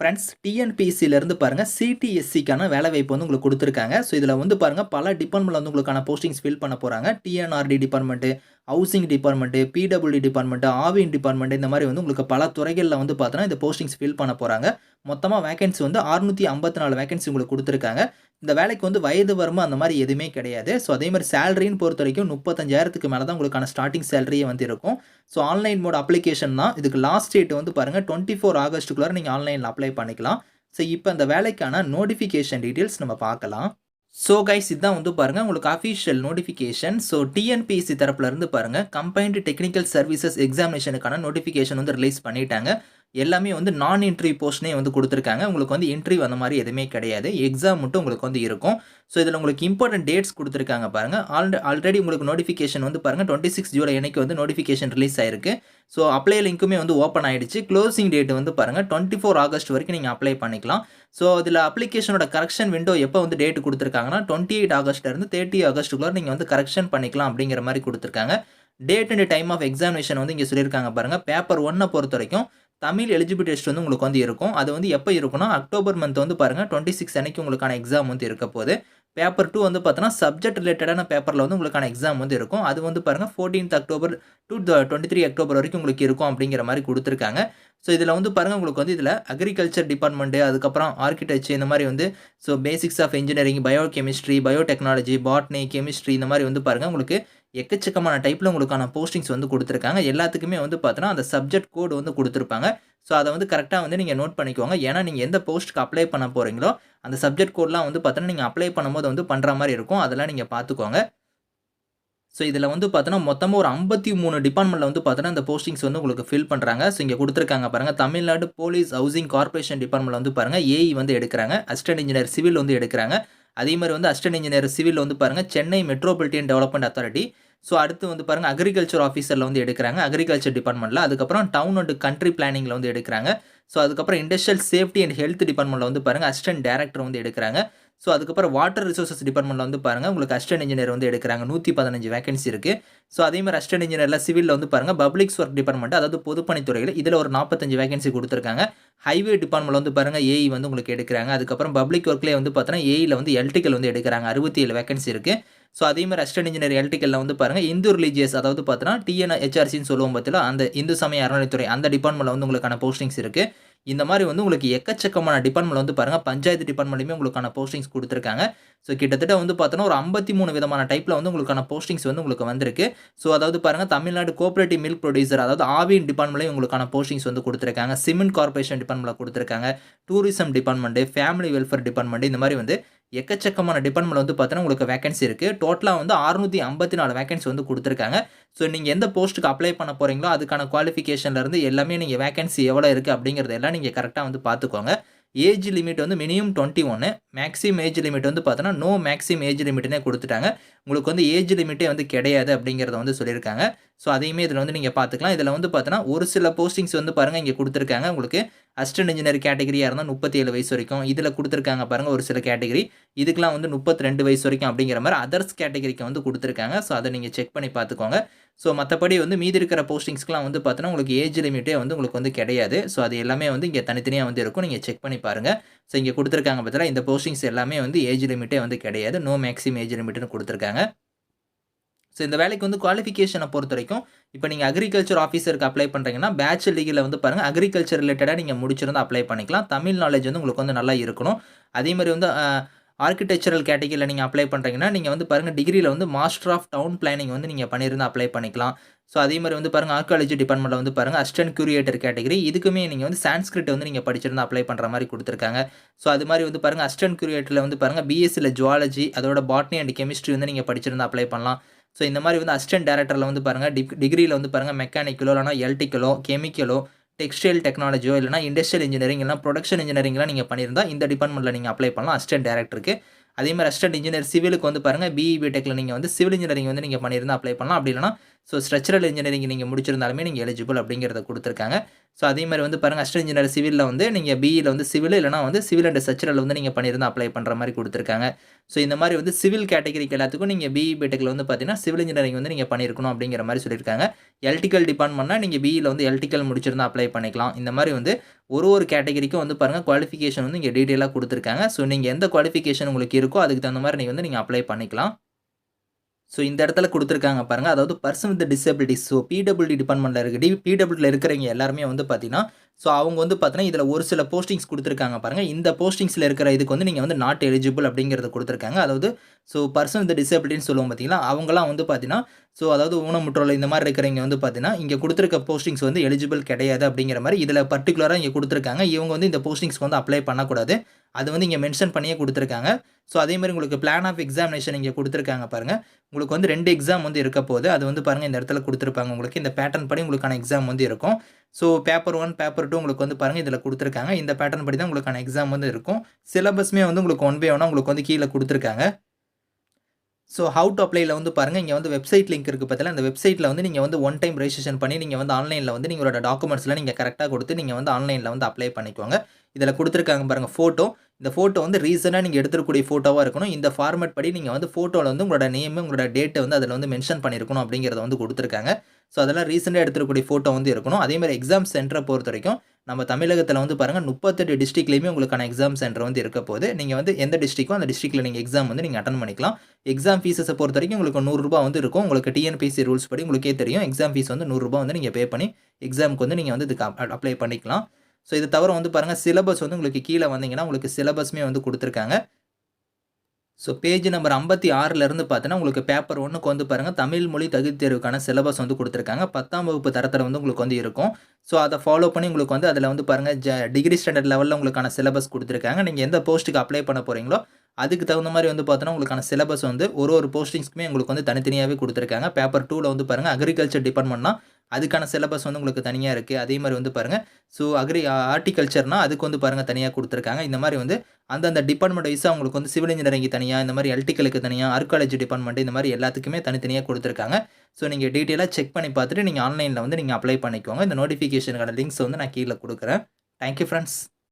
Friends டிஎன்பிசியிலேருந்து பாருங்கள் சிடிஎஸ்சிக்கான வேலைவாய்ப்பு வந்து உங்களுக்கு கொடுத்துருக்காங்க. ஸோ இதில் வந்து பாருங்கள் பல டிபார்ட்மெண்ட்டில் வந்து உங்களுக்கான போஸ்டிங்ஸ் ஃபில் பண்ண போகிறாங்க TNRD department housing department PWD department Aavin department இந்த மாதிரி வந்து உங்களுக்கு பல துறைகளில் வந்து பார்த்தோன்னா இந்த போஸ்டிங்ஸ் ஃபில் பண்ண போகிறாங்க மொத்தமாக வேகன்சி வந்து அறுநூற்றி ஐம்பத்தி நாலு வேகன்சி உங்களுக்கு கொடுத்துருக்காங்க. இந்த வேலைக்கு வந்து வயது வரம்பு அந்த மாதிரி எதுவுமே கிடையாது. ஸோ அதே மாதிரி சேலரின்னு பொறுத்த வரைக்கும் முப்பத்தஞ்சாயிரத்துக்கு மேலே தான் உங்களுக்கான ஸ்டார்டிங் சேலரியே வந்து இருக்கும். ஸோ ஆன்லைன் மோட் அப்ளிகேஷன் தான். இதுக்கு லாஸ்ட் டேட் வந்து பாருங்கள் டுவெண்ட்டி ஃபோர் ஆகஸ்ட்டுக்குள்ளே நீங்கள் ஆன்லைனில் அப்ளை பண்ணிக்கலாம். ஸோ இப்போ இந்த வேலைக்கான நோட்டிஃபிகேஷன் டீட்டெயில்ஸ் நம்ம பார்க்கலாம். ஸோ கைஸ் இதுதான் வந்து பாருங்கள் உங்களுக்கு அஃபிஷியல் நோட்டிஃபிகேஷன் ஸோ டிஎன்பிஎஸ்சி தரப்புலேருந்து பாருங்கள் கம்பைன்டு டெக்னிக்கல் சர்வீசஸ் எக்ஸாமினேஷனுக்கான நோட்டிஃபிகேஷன் வந்து ரிலீஸ் பண்ணிட்டாங்க. எல்லாமே வந்து நான் என்ட்ரி போஸ்ட்னே வந்து கொடுத்துருக்காங்க. உங்களுக்கு வந்து என்ட்ரி அந்த மாதிரி எதுவுமே கிடையாது. எக்ஸாம் மட்டும் உங்களுக்கு வந்து இருக்கும். ஸோ இதில் உங்களுக்கு இம்பார்ட்டன்ட் டேட்ஸ் கொடுத்துருக்காங்க பாருங்கள் ஆல்ரெடி ஆல்ரெடி உங்களுக்கு நோட்டிஃபிகேஷன் வந்து பாருங்கள் டுவெண்ட்டி சிக்ஸ் ஜூலை அன்னைக்கு வந்து நோட்டிஃபிகேஷன் ரிலீஸ் ஆயிருக்கு. ஸோ அப்ளை லிங்க்குமே வந்து ஓப்பன் ஆகிடுச்சு க்ளோசிங் டேட் வந்து பாருங்கள் டுவெண்ட்டி ஃபோர் ஆகஸ்ட் வரைக்கும் நீங்கள் அப்ளை பண்ணிக்கலாம். ஸோ இதில் அப்ளிகேஷனோட கரெக்ஷன் விண்டோ எப்போ வந்து டேட் கொடுத்துருக்காங்கன்னா டுவெண்ட்டி எயிட் ஆகஸ்ட்லேருந்து தேர்ட்டி ஆகஸ்ட்டுக்குள்ளே நீங்கள் வந்து கரெக்ஷன் பண்ணிக்கலாம் அப்படிங்கிற மாதிரி கொடுத்துருக்காங்க. Date and time of examination வந்து இங்கே சொல்லியிருக்காங்க பாருங்கள் பேப்பர் ஒன்னை பொறுத்த வரைக்கும் தமிழ் எலிஜிபிள் டெஸ்ட் வந்து உங்களுக்கு வந்து இருக்கும். அது வந்து எப்போ இருக்குன்னா அக்டோபர் மந்த் வந்து பாருங்கள் டுவெண்ட்டி சிக்ஸ் அன்னைக்கு உங்களுக்கான எக்ஸாம் வந்து இருக்க போகுது. பேப்பர் டூ வந்து பார்த்தோன்னா சப்ஜெக்ட் ரிலேட்டடான பேப்பரில் வந்து உங்களுக்கான எக்ஸாம் வந்து இருக்கும். அது வந்து பாருங்கள் fourteenth October to twenty three October வரைக்கும் உங்களுக்கு இருக்கும் அப்படிங்கிற மாதிரி கொடுத்துருக்காங்க. ஸோ இதில் வந்து பாருங்கள் உங்களுக்கு வந்து இதில் அக்ரிகல்ச்சர் டிபார்ட்மெண்ட்டு அதுக்கப்புறம் ஆர்கிடெக்சர் இந்த மாதிரி வந்து so basics of engineering biochemistry biotechnology botany chemistry இந்த மாதிரி வந்து பாருங்கள் உங்களுக்கு எக்கச்சக்கமான டைப்பில் உங்களுக்கான போஸ்டிங்ஸ் வந்து கொடுத்துருக்காங்க. எல்லாத்துக்குமே வந்து பார்த்தோன்னா அந்த சப்ஜெக்ட் கோடு வந்து கொடுத்துருப்பாங்க. ஸோ அதை வந்து கரெக்டாக வந்து நீங்கள் நோட் பண்ணிக்கோங்க. ஏன்னா நீங்கள் எந்த போஸ்ட்டுக்கு அப்ளை பண்ண போகிறீங்களோ அந்த சப்ஜெக்ட் கோட்லாம் வந்து பார்த்தோன்னா நீங்கள் அப்ளை பண்ணும்போது வந்து பண்ணுற மாதிரி இருக்கும். அதெல்லாம் நீங்கள் பார்த்துக்கோங்க ஸோ இதில் வந்து பார்த்தோன்னா மொத்தமாக ஒரு ஐம்பத்தி மூணு டிபார்ட்மெண்ட்டில் வந்து பார்த்தோன்னா இந்த போஸ்டிங்ஸ் வந்து உங்களுக்கு ஃபில் பண்ணுறாங்க ஸோ இங்கே கொடுத்துருக்காங்க பாருங்கள் தமிழ்நாடு போலீஸ் ஹவுசிங் கார்பரேஷன் டிபார்ட்மெண்ட்டில் வந்து பாருங்கள் ஏஇ வந்து எடுக்கிறாங்க. அசிஸ்டன்ட் இன்ஜினியர் சிவில் வந்து எடுக்கிறாங்க. அதே மாதிரி வந்து அசிஸ்டன்ட் இன்ஜினியர் சிவில் வந்து பாருங்கள் Chennai metropolitan development authority so அடுத்து வந்து பாருங்கள் அக்ரிகல்ச்சர் ஆஃபீஸரில் வந்து எடுக்கிறாங்க. அக்ரிகல்ச்சர் டிபார்ட்மெண்ட்டில் அதுக்கப்புறம் டவுன் அண்ட் கண்ட்ரி பிளானிங்கில் வந்து எடுக்கிறாங்க. ஸோ அதுக்கப்புறம் இண்டஸ்ட்ரியல் சேஃப்டி அண்ட் ஹெல்த் டிபார்ட்மெண்ட்டில் வந்து பாருங்கள் அசிஸ்டன்ட் டேரக்டர் வந்து எடுக்கிறாங்க. ஸோ அதுக்கப்புறம் வாட்டர் ரிசோர்சஸ் டிபார்ட்மெண்ட்டில் வந்து பாருங்கள் உங்களுக்கு அசிஸ்டன்ட் இன்ஜினியர் வந்து எடுக்கிறாங்க. நூற்றி பதினஞ்சு வேகன்சி இருக்குது ஸோ அதே மாதிரி அசிஸ்டன்ட் இன்ஜினியரில் சிவிலில் வந்து பாருங்கள் பப்ளிக்ஸ் ஒர்க் டிபார்ட்மெண்ட் அதாவது பொதுப்பணித்துறையில் இதில் ஒரு நாற்பத்தஞ்சு வேகன்சி கொடுத்துருக்காங்க. ஹைவே டிபார்ட்மெண்ட் வந்து பாருங்கள் ஏஇ வந்து உங்களுக்கு எடுக்கிறாங்க. அதுக்கப்புறம் பப்ளிக் ஒர்க்லேயே வந்து பார்த்தோன்னா ஏஇயில் வந்து எலக்ட்ரிக்கல் வந்து எடுக்கிறாங்க. அறுபத்தி ஏழு வேகன்சி இருக்குது ஸோ அதே மாதிரி அசிஸ்டன்ட் இன்ஜினியர் எலக்ட்ரிக்கலில் வந்து பாருங்கள் இந்து ரிலீஜியஸ் அதாவது பார்த்தோன்னா டிஎன் ஹெச்ஆர்சின்னு சொல்லுவோம் பார்த்தீங்களா அந்த இந்து சமய அறநிலைத்துறை அந்த டிபார்ட்மெண்ட்டில் வந்து உங்களுக்கான போஸ்டிங்ஸ் இருக்குது இந்த மாதிரி வந்து உங்களுக்கு எக்கச்சக்கமான டிபார்ட்மெண்ட் வந்து பாருங்கள் பஞ்சாயத்து டிபார்ட்மெண்ட்லையுமே உங்களுக்கான போஸ்டிங்ஸ் கொடுத்துருக்காங்க. ஸோ கிட்டத்தட்ட வந்து பார்த்தோன்னா ஒரு ஐம்பத்தி மூணு விதமான டைப்பில் வந்து உங்களுக்கான போஸ்டிங்ஸ் வந்து உங்களுக்கு வந்திருக்கு. ஸோ அதாவது பாருங்கள் தமிழ்நாடு கோஆபரேட்டிவ் மில்க் ப்ரொடியூசர் அதாவது ஆவின் டிபார்ட்மெண்ட்லையும் உங்களுக்கான போஸ்டிங்ஸ் வந்து கொடுத்துருக்காங்க. சிமெண்ட் கார்பரேஷன் டிபார்ட்மெண்ட்டில் கொடுத்துருக்காங்க. Tourism department family welfare department இந்த மாதிரி வந்து எக்கச்சக்கமான டிபார்ட்மெண்ட் வந்து பார்த்தோன்னா உங்களுக்கு வேகன்சி இருக்குது டோட்டலாக வந்து அறுநூற்றி ஐம்பத்தி நாலு வேகன்சி வந்து கொடுத்துருக்காங்க. ஸோ நீங்கள் எந்த போஸ்ட்டுக்கு அப்ளை பண்ண போகிறீங்களோ அதுக்கான குவாலிஃபிகேஷன்லேருந்து எல்லாமே நீங்கள் வேகன்சி எவ்வளோ இருக்குது அப்படிங்கிறது எல்லாம் நீங்கள் கரெக்டாக வந்து பார்த்துக்கோங்க ஏஜ் லிமிட் வந்து மினிமம் டுவெண்ட்டி ஒன்று மேக்ஸிம் ஏஜ் லிமிட் வந்து பார்த்தோன்னா நோ மேக்ஸிம் ஏஜ் லிமிட்னே கொடுத்துட்டாங்க. உங்களுக்கு வந்து ஏஜ் லிமிட்டே வந்து கிடையாது அப்படிங்கிறத வந்து சொல்லியிருக்காங்க. ஸோ அதையுமே இதில் வந்து நீங்கள் பார்த்துக்கலாம். இதில் வந்து பார்த்தோன்னா ஒரு சில போஸ்டிங்ஸ் வந்து பாருங்கள் இங்கே கொடுத்துருக்காங்க. உங்களுக்கு அசிஸ்டன்ட் இன்ஜினியர் கேட்டகரியாக இருந்தால் முப்பத்தி ஏழு வயசு வரைக்கும் இதில் கொடுத்துருக்காங்க பாருங்கள் ஒரு சில கேட்டகரி இதுக்கெலாம் வந்து முப்பத்தி ரெண்டு வயசு வரைக்கும் அப்படிங்கிற மாதிரி அதர்ஸ் கேட்டகரிக்கு வந்து கொடுத்துருக்காங்க. ஸோ அதை நீங்கள் செக் பண்ணி பார்த்துக்கோங்க. ஸோ மற்றபடி வந்து மீதி இருக்கிற போஸ்டிங்ஸ்க்குலாம் வந்து பார்த்தோன்னா உங்களுக்கு ஏஜ் லிமிட்டே வந்து உங்களுக்கு வந்து கிடையாது. ஸோ அது எல்லாமே வந்து இங்கே தனித்தனியாக வந்து இருக்கும். நீங்கள் செக் பண்ணி பாருங்கள் ஸோ இங்கே கொடுத்துருக்காங்க பார்த்தீங்கன்னா இந்த போஸ்டிங்ஸ் எல்லாமே வந்து ஏஜ் லிமிட்டே வந்து கிடையாது. நோ மேக்ஸிமம் ஏஜ் லிமிட்னு கொடுத்துருக்காங்க. ஸோ இந்த வேலைக்கு வந்து குவாலிஃபிகேஷனை பொறுத்த வரைக்கும் இப்போ நீங்கள் அக்ரிகல்ச்சர் ஆஃபீஸருக்கு அப்ளை பண்ணுறீங்கன்னா பேச்சுலர் டிகிரியில் வந்து பாருங்கள் அக்ரிகல்ச்சர் ரிலேட்டடாக நீங்கள் முடிச்சிருந்து அப்ளை பண்ணிக்கலாம். தமிழ் நாலேஜ் வந்து உங்களுக்கு வந்து நல்லா இருக்கணும். அதே மாதிரி வந்து ஆர்கிடெக்சரல் கேட்டகரியில் நீங்கள் அப்ளை பண்ணுறீங்கன்னா நீங்கள் வந்து பாருங்கள் டிகிரியில் வந்து மாஸ்டர் ஆஃப் டவுன் பிளானிங் வந்து நீங்கள் பண்ணியிருந்து அப்ளை பண்ணிக்கலாம். ஸோ அதே மாதிரி வந்து பாருங்கள் ஆர்காலஜி டிபார்ட்மெண்ட்டில் வந்து பாருங்கள் அசிஸ்டன்ட் கியூரியேட்டர் கேட்டகரி இதுக்குமே நீங்கள் வந்து சான்ஸ்கிரிட் வந்து நீங்கள் படிச்சிருந்து அப்ளை பண்ணுற மாதிரி கொடுத்துருக்காங்க. ஸோ அது மாதிரி வந்து பாருங்கள் அசிஸ்டன்ட் கியூரியேட்டரில் வந்து பாருங்கள் பிஎஸ்சியில் ஜுவாலஜி அதோட பாட்னி அண்ட் கெமிஸ்ட்ரி வந்து நீங்கள் படிச்சிருந்து அப்ளை பண்ணலாம். ஸோ இந்த மாதிரி வந்து அசிஸ்டன்ட் டேரக்டரில் வந்து பாருங்கள் டிக் டிகிரியில் வந்து பாருங்கள் மெக்கானிக்கலோ இல்லைனா எலக்ட்ரிக்கலோ கெமிக்கலோ டெக்ஸ்டைல் டெக்னாலஜியோ இல்லைனா இண்டஸ்ட்ரியல் இன்ஜினியரிங் இல்லைனா ப்ரொடக்ஷன் இன்ஜினியரிங்லாம் நீங்கள் பண்ணியிருந்தால் இந்த டிபார்ட்மெண்ட்டில் நீங்கள் அப்ளை பண்ணலாம் அசிஸ்டன்ட் டேரக்டருக்கு அதே மாதிரி அசிஸ்டன்ட் இன்ஜினியர் சிவிலுக்கு வந்து பாருங்கள் பிஇ பிடெக்கில் நீங்கள் வந்து சிவில் இன்ஜினியரிங் வந்து நீங்கள் பண்ணியிருந்தால் அப்ளை பண்ணலாம். அப்படி இல்லைனா ஸோ ஸ்ட்ரக்சரல் இன்ஜினியரிங் நீங்கள் முடிச்சிருந்தாலுமே நீங்கள் எலிஜிபிள் அப்படிங்கிறத கொடுத்துருக்காங்க. ஸோ அதே மாதிரி வந்து பாருங்கள் அஸ்ட் இன்ஜினியர் சிவிலில் வந்து நீங்கள் பிஇயில் வந்து சிவில் இல்லைனா வந்து சிவில் அண்ட் ஸ்ட்ரக்சரல் வந்து நீங்கள் பண்ணியிருந்தா அப்ளை பண்ணுற மாதிரி கொடுத்துருக்காங்க. ஸோ இந்த மாதிரி வந்து சிவில் கேட்டகரிக்கு எல்லாத்துக்கும் நீங்கள் பிஇ பெட்டக்கில் வந்து பார்த்தீங்கன்னா சிவில் இன்ஜினியரிங் வந்து நீங்கள் பண்ணியிருக்கணும் அப்படிங்கிற மாதிரி சொல்லியிருக்காங்க. எலக்ட்ரிக்கல் டிபார்ட்மெண்ட்னா நீங்கள் பிஇயில் வந்து எலக்ட்ரிக்கல் முடிச்சிருந்தா அப்ளை பண்ணிக்கலாம். இந்த மாதிரி வந்து ஒரு ஒரு கேட்டகரிக்கும் வந்து பாருங்கள் குவாலிஃபிகேஷன் வந்து இங்கே டீட்டெயிலாக கொடுத்துருக்காங்க. ஸோ நீங்கள் எந்த குவாலிஃபிகேஷன் உங்களுக்கு இருக்கோ அதுக்கு தகுந்த மாதிரி நீங்கள் வந்து நீங்கள் அப்ளை பண்ணிக்கலாம். ஸோ இந்த இடத்துல கொடுத்துருக்காங்க பாருங்கள் அதாவது person with disabilities so PWD டிபார்ட்மெண்ட்டில் இருக்கு. டி பிடபிள்யூடியில் இருக்கிறவங்க எல்லாருமே வந்து பார்த்தீங்கன்னா ஸோ அவங்க வந்து பார்த்தீங்கன்னா இதில் ஒரு சில போஸ்டிங்ஸ் கொடுத்துருக்காங்க பாருங்கள் இந்த போஸ்டிங்ஸில் இருக்கிற இதுக்கு வந்து நீங்கள் வந்து நாட் எலிஜிபிள் அப்படிங்கிறத கொடுத்துருக்காங்க. அதாவது ஸோ பர்சன் வித் டிசபிலிட்டின்னு சொல்லுவோம் பார்த்தீங்கன்னா அவங்களாம் வந்து பார்த்தீங்கன்னா ஸோ அதாவது ஊனமுற்றோல் இந்த மாதிரி இருக்கிறவங்க வந்து பார்த்தீங்கன்னா இங்கே கொடுத்துருக்க போஸ்டிங்ஸ் வந்து எலிஜிபிள் கிடையாது அப்படிங்கிற மாதிரி இதில் பர்டிகுலராக இங்கே கொடுத்துருக்காங்க. இவங்க வந்து இந்த போஸ்டிங்ஸ்க்கு வந்து அப்ளை பண்ணக்கூடாது. அது வந்து இங்கே மென்ஷன் பண்ணியே கொடுத்துருக்காங்க. ஸோ அதே மாதிரி உங்களுக்கு பிளான் ஆஃப் எக்ஸாமினேஷன் இங்கே கொடுத்துருக்காங்க பாருங்கள் உங்களுக்கு வந்து ரெண்டு எக்ஸாம் வந்து இருக்க போது அது வந்து பாருங்கள் இந்த இடத்துல கொடுத்துருப்பாங்க உங்களுக்கு. இந்த பேட்டர்ன் படி உங்களுக்கான எக்ஸாம் வந்து இருக்கும். So paper one paper two உங்களுக்கு வந்து பாருங்கள் இதில் கொடுத்துருக்காங்க. இந்த பேட்டர்ன் படி தான் உங்களுக்கான எக்ஸாம் வந்து இருக்கும். சிலபஸ்மே வந்து உங்களுக்கு ஒன் பை ஒன்னாக உங்களுக்கு வந்து கீழே கொடுத்துருக்காங்க. ஸோ ஹவு டு அப்ளைல வந்து பாருங்கள் இங்கே வந்து வெப்சைட் லிங்க் இருக்குது பார்த்தீங்களா அந்த வெப்சைட்டில் வந்து நீங்கள் வந்து ஒன் டைம் ரெஜிஸ்ட்ரேஷன் பண்ணி நீங்கள் வந்து ஆன்லைனில் வந்து நீங்களோட டாக்குமெண்ட்ஸ்லாம் நீங்கள் கரெக்டாக கொடுத்து நீங்கள் வந்து ஆன்லைனில் வந்து அப்ளை பண்ணிக்குவாங்க இதில் கொடுத்துருக்காங்க பாருங்கள் ஃபோட்டோ இந்த ஃபோட்டோ வந்து ரீசனாக நீங்கள் எடுத்துக்கூடிய ஃபோட்டோவாக இருக்கணும். இந்த ஃபார்மேட் படி நீங்கள் வந்து ஃபோட்டோவில் வந்து உங்களோட நேம் உங்களோட டேட்டை வந்து அதில் வந்து மென்ஷன் பண்ணியிருக்கணும் அப்படிங்கிறத வந்து கொடுத்துருக்காங்க. ஸோ அதெல்லாம் ரீசெண்டாக எடுத்துக்கூடிய ஃபோட்டோ வந்து இருக்கணும். அதேமாதிரி எக்ஸாம் சென்டரை பொறுத்த வரைக்கும் நம்ம தமிழகத்தில் வந்து பாருங்கள் முப்பத்தெட்டு டிஸ்ட்ரிக்ட்லேயுமே உங்களுக்கான எக்ஸாம் சென்டர் வந்து இருக்க போது நீங்கள் வந்து எந்த டிஸ்ட்ரிக்கோ அந்த டிஸ்ட்ரிக்ட்டில் நீங்கள் எக்ஸாம் வந்து நீங்கள் அட்டன் பண்ணிக்கலாம். எக்ஸாம் ஃபீஸஸை பொறுத்த வரைக்கும் உங்களுக்கு நூறுரூபா வந்து இருக்கும். உங்களுக்கு டிஎன்பிசி ரூல்ஸ் படி உங்களுக்கே தெரியும். எக்ஸாம் ஃபீஸ் வந்து நூறுரூபா வந்து நீங்கள் பே பண்ணி எக்ஸாமுக்கு வந்து நீங்கள் வந்து இதுக்கு அப்ளை பண்ணிக்கலாம். ஸோ இது தவிர வந்து பாருங்கள் சிலபஸ் வந்து உங்களுக்கு கீழே வந்தீங்கன்னா உங்களுக்கு சிலபஸ்மே வந்து கொடுத்துருக்காங்க. ஸோ பேஜ் நம்பர் ஐம்பத்தி ஆறிலேருந்து பார்த்தீங்கன்னா உங்களுக்கு பேப்பர் ஒன்றுக்கு வந்து பாருங்கள் தமிழ் மொழி தகுதி தேர்வுக்கான சிலபஸ் வந்து கொடுத்துருக்காங்க. பத்தாம் வகுப்பு தரத்தில் வந்து உங்களுக்கு வந்து இருக்கும். ஸோ அதை ஃபாலோ பண்ணி உங்களுக்கு வந்து அதில் வந்து பாருங்கள் ஜ டிகிரி ஸ்டாண்டர்ட் லெவலில் உங்களுக்கான சிலபஸ் கொடுத்துருக்காங்க. நீங்கள் எந்த போஸ்ட்டுக்கு அப்ளை பண்ண போகிறீங்களோ அதுக்கு தகுந்த மாதிரி வந்து பார்த்தோன்னா உங்களுக்கான சிலபஸ் வந்து ஒரு ஒரு போஸ்டிங்ஸ்க்குமே உங்களுக்கு வந்து தனித்தனியாகவே கொடுத்துருக்காங்க. பேப்பர் டூவில் வந்து பாருங்கள் அக்ரிகல்ச்சர் டிபார்ட்மெண்ட்னா அதுக்கான சிலபஸ் வந்து உங்களுக்கு தனியாக இருக்குது அதே மாதிரி வந்து பாருங்கள் ஸோ அக்ரி ஹார்டிகல்ச்சர்னா அதுக்கு வந்து பாருங்கள் தனியாக கொடுத்துருக்காங்க. இந்த மாதிரி வந்து அந்தந்த டிபார்ட்மெண்ட் வைஸாக உங்களுக்கு வந்து சிவில் இன்ஜினியரிங் தனியாக இந்த மாதிரி எலக்ட்ரிக்கலுக்கு தனியாக ஆர்காலஜி டிபார்ட்மெண்ட் இந்த மாதிரி எல்லாத்துக்குமே தனித்தனியாக கொடுத்துருக்காங்க. ஸோ நீங்கள் டீட்டெயிலாக செக் பண்ணி பார்த்துட்டு நீங்கள் ஆன்லைனில் வந்து நீங்கள் அப்ளை பண்ணிக்கோங்க. இந்த நோட்டிஃபிகேஷனுக்கான லிங்க்ஸ் வந்து நான் கீழே கொடுக்குறேன். Thank you friends